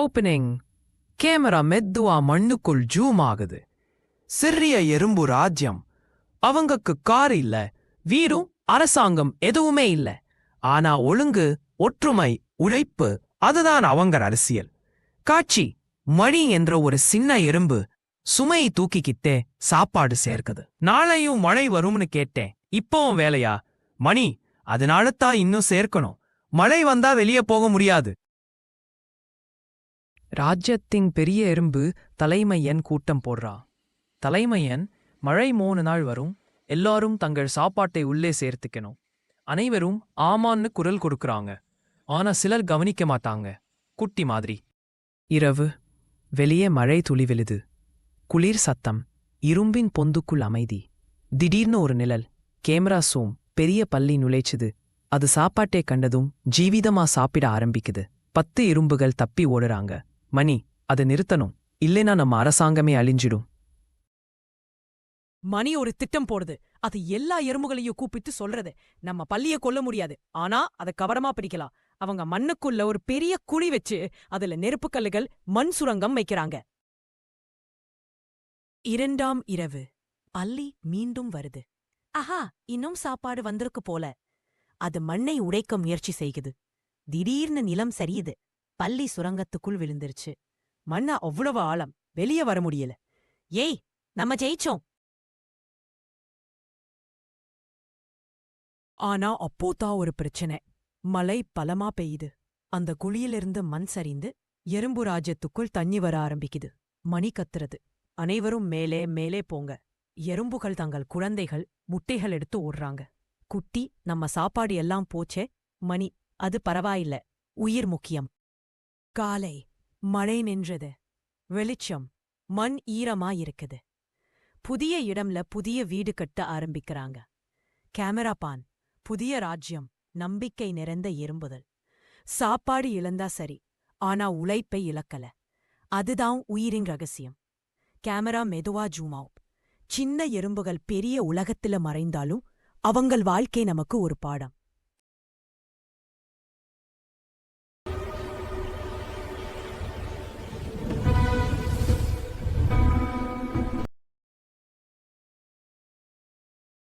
Opening camera மெத்துவா மண்ணுக்குள் zoom ஆகுது. சிறிய எறும்பு ராஜ்யம். அவங்கக்கு கார் இல்ல. வீரும் அரசாங்கம் எதுவுமே இல்ல. ஆனா ஒழுங்கு ஒற்றுமை உழைப்பு அதுதான் அவங்க அரசியல். காட்சி மணி என்ற ஒரு சின்ன எறும்பு சுமையை தூக்கிக்கிட்டே சாப்பாடு சேர்க்குது. நாளையும் மழை வரும்னு கேட்டேன். இப்போவும் வேலையா? மணி அதனால தான் இன்னும் சேர்க்கணும். மழை வந்தா வெளியே போக முடியாது. ராஜ்யத்தின் பெரிய எறும்பு தலைமையன் கூட்டம் போடுறா. தலைமையன் மழை மூணு நாள் வரும். எல்லாரும் தங்கள் சாப்பாட்டை உள்ளே சேர்த்துக்கணும். அனைவரும் ஆமான்னு குரல் கொடுக்கறாங்க. ஆனா சிலர் கவனிக்க மாட்டாங்க. குட்டி மாதிரி. இரவு. வெளியே மழை துளி விழுது. குளிர் சத்தம். இரும்பின் பொந்துக்குள் அமைதி. திடீர்னு ஒரு நிழல். Camera zoom. பெரிய பள்ளி நுழைச்சுது. அது சாப்பாட்டை கண்டதும் ஜீவிதமா சாப்பிட ஆரம்பிக்குது. பத்து இரும்புகள் தப்பி ஓடுறாங்க. மணி அதை நிறுத்தணும். இல்லைனா நம்ம அரசாங்கமே அழிஞ்சிடும். மணி ஒரு திட்டம் போடுது. அது எல்லா எறும்புகளையும் கூப்பிட்டு சொல்றது. நம்ம பள்ளிய கொல்ல முடியாது. ஆனா அத கவரமா பிடிக்கலாம் அவங்க மண்ணுக்குள்ள ஒரு பெரிய குழி வச்சு அதுல நெருப்புக்கல்லுகள் மண் சுரங்கம் வைக்கிறாங்க. இரண்டாம் இரவு. பள்ளி மீண்டும் வருது. ஆஹா இன்னும் சாப்பாடு வந்திருக்கு போல. அது மண்ணை உடைக்க முயற்சி செய்குது திடீர்னு நிலம் சரியுது. பள்ளி சுரங்கத்துக்குள் விழுந்துருச்சு. மண்ண அவ்வளவு ஆழம் வெளிய வர முடியல. ஏய் நம்ம ஜெயிச்சோம். ஆனா அப்போதான் ஒரு பிரச்சனை. மழை பலமா பெய்யுது. அந்த குழியிலிருந்து மண் சரிந்து எறும்பு ராஜ்யத்துக்குள் தண்ணி வர ஆரம்பிக்குது. மணி கத்துறது. அனைவரும் மேலே மேலே போங்க. எறும்புகள் தங்கள் குழந்தைகள் முட்டைகள் எடுத்து ஓடுறாங்க. குட்டி நம்ம சாப்பாடு எல்லாம் போச்சே. மணி அது பரவாயில்ல. உயிர் முக்கியம். காலை மழை நின்றது. வெளிச்சம் மண் ஈரமா இருக்குது புதிய இடம்ல புதிய வீடு கட்ட ஆரம்பிக்கிறாங்க. கேமரா பான் புதிய ராஜ்யம் நம்பிக்கை நிறைந்த எறும்புதல். சாப்பாடு இழந்தா சரி ஆனா உழைப்பை இழக்கல. அதுதான் உயிரின் ரகசியம். கேமரா மெதுவா ஜூம் அவுட். சின்ன எறும்புகள் பெரிய உலகத்துல மறைந்தாலும் அவங்கள் வாழ்க்கை நமக்கு ஒரு பாடம்.